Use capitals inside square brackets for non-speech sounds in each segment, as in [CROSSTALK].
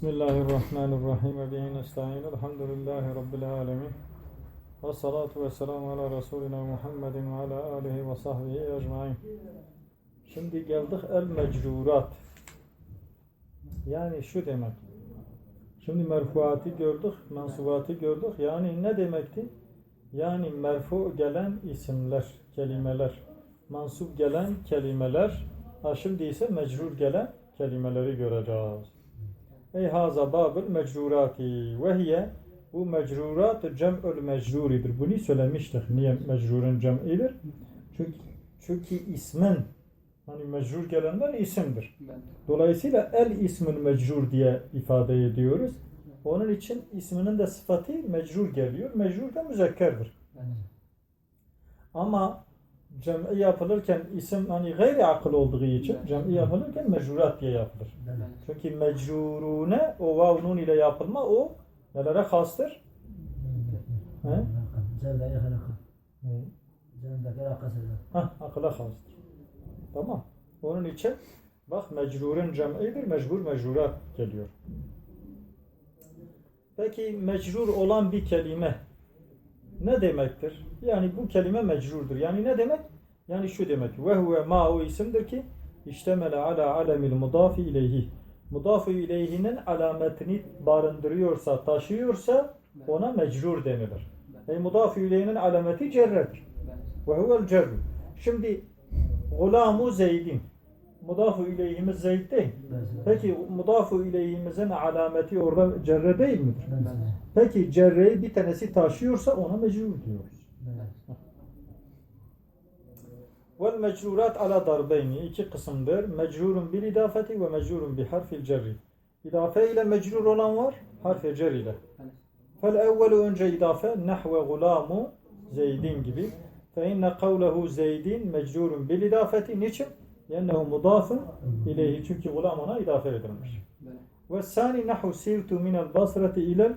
Bismillahirrahmanirrahim. Ve bihi nesta'in. Elhamdülillahi Rabbil alemin. Ve salatu ve selamu ala Resulina Muhammedin ve ala alihi ve sahbihi ecmain. Şimdi geldik el mecrurat. Yani şu demek. Şimdi merfuatı gördük, mensubatı gördük. Yani ne demekti? Yani merfu gelen isimler, kelimeler, mansup gelen kelimeler, ha şimdi ise mecrur gelen kelimeleri göreceğiz. Ey haza babül mecrurati ve hiye bu mecrurat cem'ül mecruridir. Bunu söylemiştik. Niye mecrurun cem'idir? Çünkü, çünkü ismin hani mecrur gelenler isimdir. Dolayısıyla el ismül mecrur diye ifade ediyoruz. Onun için isminin de sıfatı mecrur geliyor. Mecrur da müzekkerdir. Ama cem'i yapılırken isim hani gayri akıl olduğu için cem'i yapılırken mecrurat diye yapılır. Çünkü mecrurune o vav nun ile yapılma o nelere hastır? He? Hah, akıla hastır. Tamam. Onun için bak mecrurun cem'idir, mecbur mecrurat geliyor. Peki mecrur olan bir kelime ne demektir? Yani bu kelime mecrurdur. Yani ne demek? Yani şu demek. Ve huve ma o isimdir ki iştemele ala alemil mudafi ileyhi. Mudafi ileyhinin alametini barındırıyorsa, taşıyorsa ona mecrur denilir. E mudafi ileyhinin alameti cerredir. Ve huvel cerru. Şimdi gulamu zeydin. Mudafu ileyhimiz zeyd değil. Peki mudafu ileyhimizin alameti orada cerre değil midir? Peki cerreyi bir tanesi taşıyorsa ona mecrur diyoruz. Vel mecrurat ala darbeyni iki kısımdır. Mecrurun bil idafeti ve mecrurun bi harfil cerri. İdafe ile mecrur olan var, harfi cer ile. Fel evvelu önce idafe nahve gulamu zeydin gibi. Fe inne kavlehu zeydin mecrurun bil idafeti. Niçin? Yennehu mudafın ileyhi. Çünkü gulam ona idafe edilmiş. Ve sani nahu sirtu minel basrati ile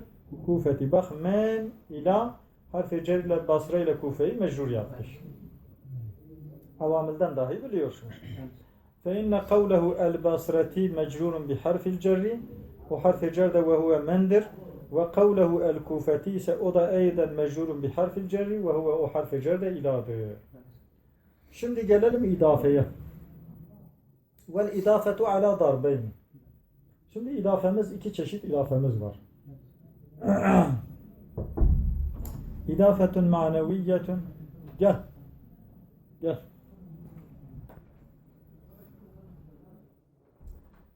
kufeti. Bak men ila harfi cer ile basra ile kufeyi mecrur yapmış. Avamilden dahi biliyorsun. Fe inne kavlehu el basrati mecrurun bi harfil cerri. O harfi cer ve huve mendir. Ve kavlehu el kufeti ise o da eyden mecrurun bi harfil cerri ve huve o iladır. Şimdi gelelim idafeye. Vel idafetu ala darbeyn. Şimdi idafemiz iki çeşit idafemiz var. [CLEARS THROAT] İdafetun maneviyyetun. Gel. Gel.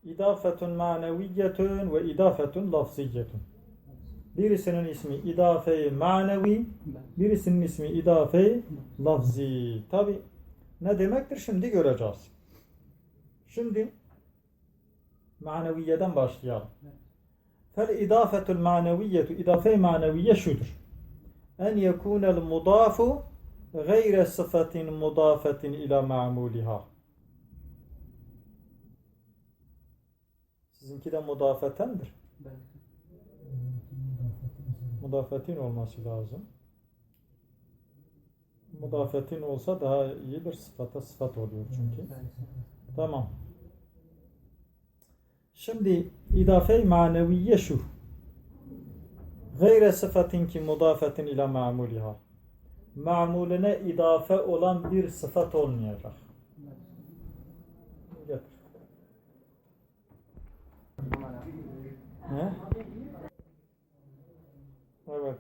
İdafetun maneviyyetun ve idafetun lafziyyetun. Birisinin ismi idafe-i manevi, birisinin ismi idafe-i lafzi. Tabi ne demektir şimdi göreceğiz. Şimdi maneviyeden başlayalım. Fel idafetul maneviyyetu idafe-i maneviye şudur. En yekunel mudafu gayre sıfatin mudafetin ila ma'muliha. Sizinki de mudafetendir. Mudafetin olması lazım. Mudafetin olsa daha iyidir. Sıfata sıfat oluyor çünkü. Tamam. Şimdi idafe-i maneviye şu. Gayre sıfatin ki mudafetin ila ma'muliha. Ma'mulüne idafe olan bir sıfat olmayacak. Getir. Evet.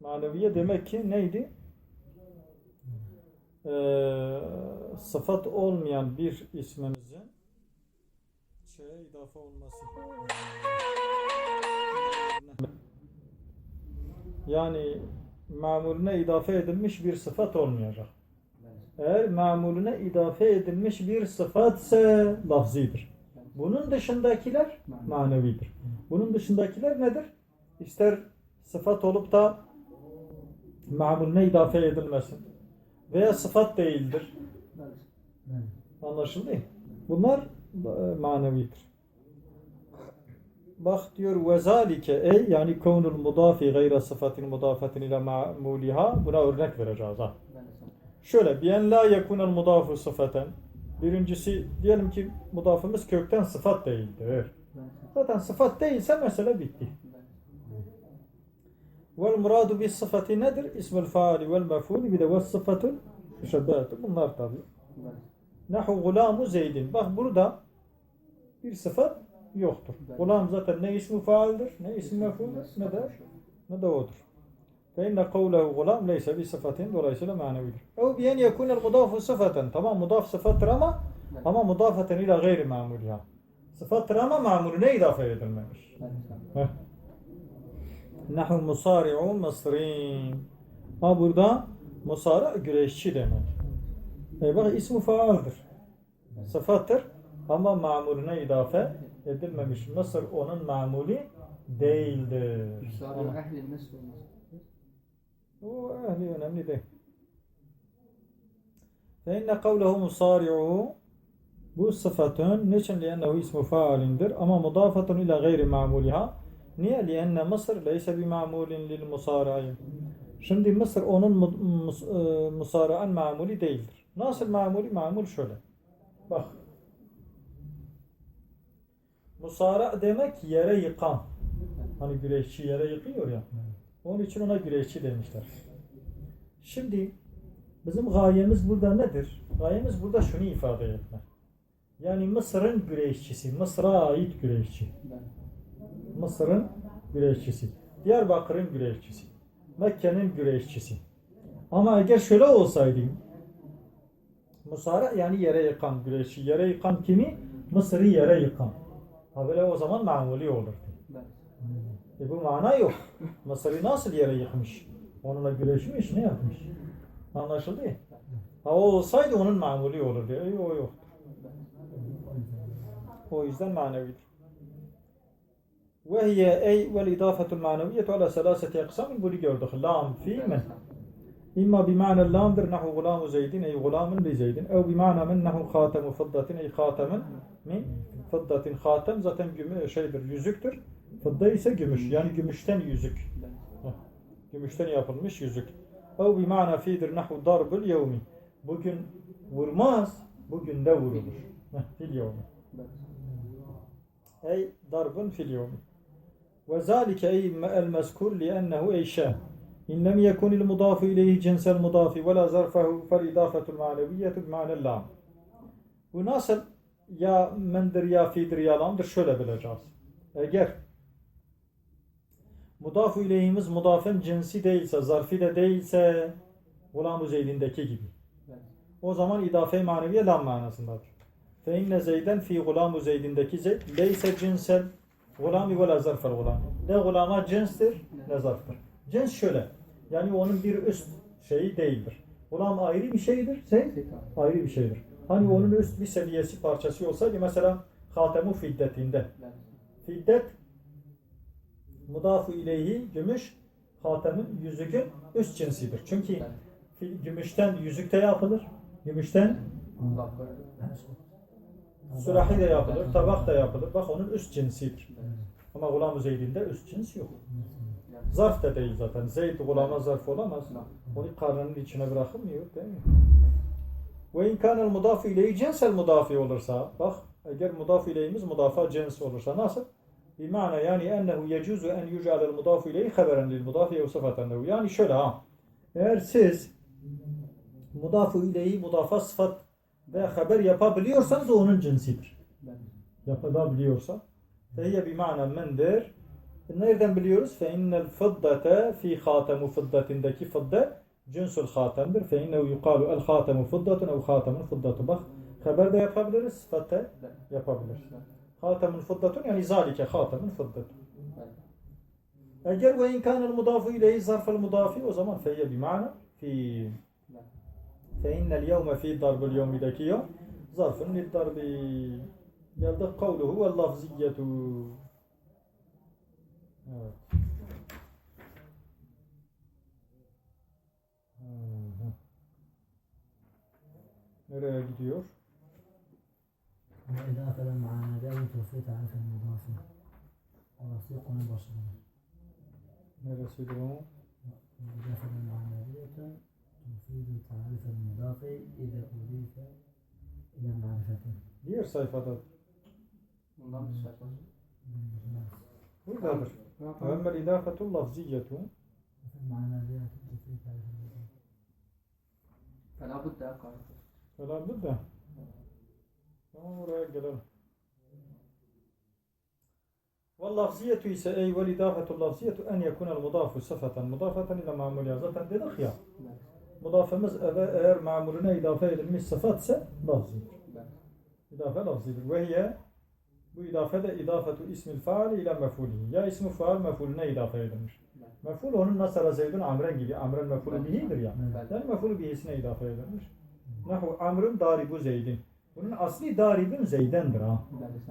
Maneviye demek ki neydi? Ee, sıfat olmayan bir ismimizin şeye idafe olması. Yani mamulüne idafe edilmiş bir sıfat olmayacak. Eğer mamulüne idafe edilmiş bir sıfatse lafzidir. Bunun dışındakiler manevidir. Bunun dışındakiler nedir? İster sıfat olup da mamulüne idafe edilmesin. Veya sıfat değildir. Anlaşıldı mı? Bunlar manevidir. Bak diyor ve zalike ey yani kavnul mudafi gayre sıfatin mudafetin ile ma'muliha buna örnek vereceğiz ha. Şöyle biyen la yekunel mudafu sıfaten Birincisi diyelim ki mudafımız kökten sıfat değildir. Zaten sıfat değilse mesele bitti. Vel muradu bis sıfatı nedir? İsmül faali vel mef'ul bir de ve sıfatul müşebbehatı. Bunlar tabi. Nahu gulamu zeydin. Bak burada bir sıfat yoktur. Gulam zaten ne ismi faaldir, ne ismi mef'uldir, ne de ne de odur. Fe inne kavlehu gulam leyse bi sıfatin dolayısıyla manevidir. Ev biyen yekunel mudafu sıfaten. Tamam mudaf sıfattır ama ama mudafaten ila gayri mamulha. Sıfattır ama mamulüne idafe edilmemiş. Nahu musari'u mısrin. Ha burada musara güreşçi demek. E bak ismi faaldır. Sıfattır. Ama mamuruna idafe edilmemiş. Mısır onun mamuli değildir. O ehli önemli değil. Fe inne kavlehu musari'u bu sıfatın niçin? Liyennehu ismu faalindir. Ama mudafatun ila gayri ma'muliha. Niye? Liyenne Mısır leyse bi ma'mulin lil musari'i şimdi Mısır onun e, musari'an ma'muli değildir nasıl mamuli mamul şöyle bak musara demek yere yıkan hani güreşçi yere yıkıyor ya onun için ona güreşçi demişler. Şimdi bizim gayemiz burada nedir? Gayemiz burada şunu ifade etmek. Yani Mısır'ın güreşçisi, Mısır'a ait güreşçi. Mısır'ın güreşçisi. Diyarbakır'ın güreşçisi. Mekke'nin güreşçisi. Ama eğer şöyle olsaydı Musara yani yere yıkan güreşçi. Yere yıkan kimi? Mısır'ı yere yıkan. Ha böyle o zaman mamuli olurdu. E bu mana yok. Mısır'ı nasıl yere yıkmış? Onunla güreşmiş, ne yapmış? Anlaşıldı ya. Ha o olsaydı onun mamuli olurdu. E, o yok. O yüzden manevidir. وهي أي والإضافة المعنوية على ثلاثة أقسام bunu gördük. Lam, fi, men. İmma bimâne lamdır nahu gulâmu zeydin ey gulâmın li zeydin ev bimâne min nahu khâtemu fıddatin ey khâtemin min fıddatin khâtem zaten gümü, e, şeydir yüzüktür. Fıdda ise gümüş. Yani gümüşten yüzük. Gümüşten yapılmış yüzük. Ev bimâne fidir nahu darbul yevmi. Bugün vurmaz, bugün de vurulur. Fil yevmi. Ey darbun fil yevmi. Ve zâlike ey el mezkur li ennehu eyşâ şan. İn lem yekun il mudafu ileyhi cinsel mudafi ve la zarfahu fel idafetul maneviyetu bi manel lam. Bu nasıl ya mendir ya fidir ya lamdır şöyle bileceğiz. Eğer mudafu ileyhimiz mudafın cinsi değilse, zarfi de değilse Gulam-ı Zeyd'indeki gibi. O zaman idafe maneviye lam manasındadır. Fe inne Zeyden fi Gulam-ı Zeyd'indeki Zeyd leyse cinsel gulami ve la zarfel gulami. Ne gulama cinstir ne zarftır. Cins şöyle. Yani onun bir üst şeyi değildir. Gulam ayrı bir şeydir. Zeyd ayrı bir şeydir. Hani onun üst bir seviyesi parçası olsaydı mesela hatemu fiddetinde. Fiddet mudafu ileyhi gümüş hatemin yüzükün üst cinsidir. Çünkü gümüşten yüzük de yapılır. Gümüşten sürahi de yapılır. Tabak da yapılır. Bak onun üst cinsidir. Ama Gulam-ı Zeyd'inde üst cins yok. Zarf da değil zaten. Zeyd gulama zarf olamaz. Onu karnının içine bırakılmıyor değil mi? Ve in kanel mudafu ileyhi cinsel mudafi olursa bak eğer mudafu ileyhimiz mudafa cins olursa nasıl? Bimana yani ennehu yecuzu en yucalel mudafu ileyhi haberen lil mudafi ev sıfaten lehu. Yani şöyle ha. Eğer siz mudafu ileyhi mudafa sıfat ve haber yapabiliyorsanız o onun cinsidir. Yapabiliyorsa. Feyye bimana mendir. Nereden biliyoruz? Fe innel fıddate fi hatemu fıddatindeki fıddet cinsul hatemdir. Fe innehu yukalu el hatemu fıddatun ev hatemun fıddatu. Bak haber de yapabiliriz, sıfat da yapabiliriz. Hatemun fıddatun yani zalike hatemun fıddatun. Eğer ve imkanel mudafu ileyhi zarfel mudafi o zaman feyye bimana fi fe innel yevme fi darbul yevmideki yevm zarfun lil darbi geldik kavluhu ve lafziyetu evet Hı hı. Nereye gidiyor? وإذا أخذ المعاندة توفيت عرف المضافة ورفيق البصري نرسل وإذا أخذ المعاندة تفيد تعريف المضاف إذا أضيف إلى معرفته. Bir sayfada. Bundan bir sayfada. يدافر وأما الإضافة اللفظية فلا بد فلا بد. آه، ولا قلل واللفظية أي والإضافة اللفظية أن يكون المضاف صفة مضافة إلى معمول يغزة لدخيا مضافة مزأبة أير معمولنا إضافة إلى الصفات لفظية نعم. إضافة لفظية. وهي bu idafe de idafetu ismil faali ile mefulü. Ya ismi faal mefulüne idafe edilmiş. Meful onun nasara zeydun amren gibi. Amren mefulü bihidir ya. Yani mefulü bihisine idafe edilmiş. Nahu amrun daribu zeydin. Bunun asli daribun zeydendir ha.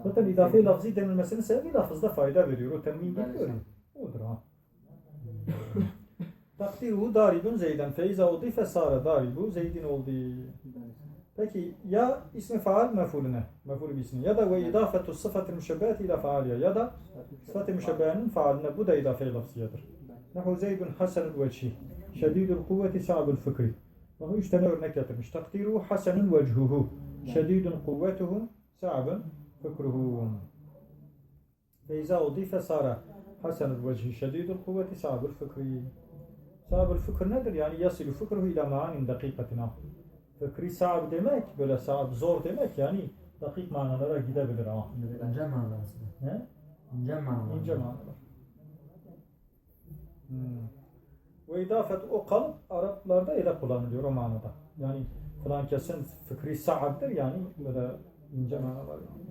Zaten idafe lafzi denilmesinin sebebi lafızda fayda veriyor. O temin geliyor. Odur ha. [LAUGHS] Takdiruhu daribun zeyden. Feiza udife sara daribu zeydin oldu. Peki ya ismi faal mefulüne, mefulü bihisine ya da ve idafetu sıfatı müşebbehati ile faaliye ya da sıfatı müşebbehenin faaline bu da idafe lafziyedir. Nahu zeydun hasenul vecih, şedidul kuvveti sa'bul fıkri. Bak üç tane örnek getirmiş. Takdiruhu hasenun vechuhu, şedidun kuvvetuhu, sa'bun fıkruhu. Feyza udife sara hasenul vecih, şedidul kuvveti sa'bul fıkri. Sa'bul fıkr nedir? Yani yasilu fıkruhu ila ma'anin dakikatina. Fıkri sa'b demek, böyle sa'b zor demek yani dakik manalara gidebilir ha. İnce manalar aslında. Ne? İnce manalar. İnce manalar. Hmm. Ve idafet o kalıp Araplarda öyle kullanılıyor o manada. Yani falan kesin fıkri sa'abdir yani böyle ince manalar. Yani.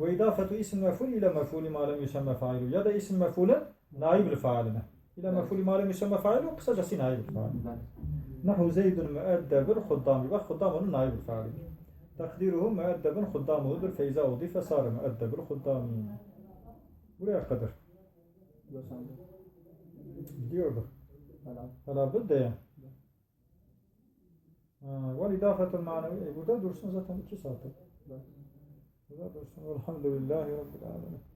Ve idafetu isim meful ile mefuli ma lem yüsemme failu ya da isim mefulün naibül faaline. İle mefuli ma lem yüsemme failu kısacası naibül faaline. Nahu zeydun müeddebir huddami. Bak huddam onun naibül faalidir. Takdiruhu müeddebin huddamudur. Feyza udife sarı müeddebir huddami. Buraya kadar. Diyorduk. Hala budde ya. Ve idafetul manevi. E, burada dursun zaten iki saat. Burada dursun. Elhamdülillahi Rabbil alemin.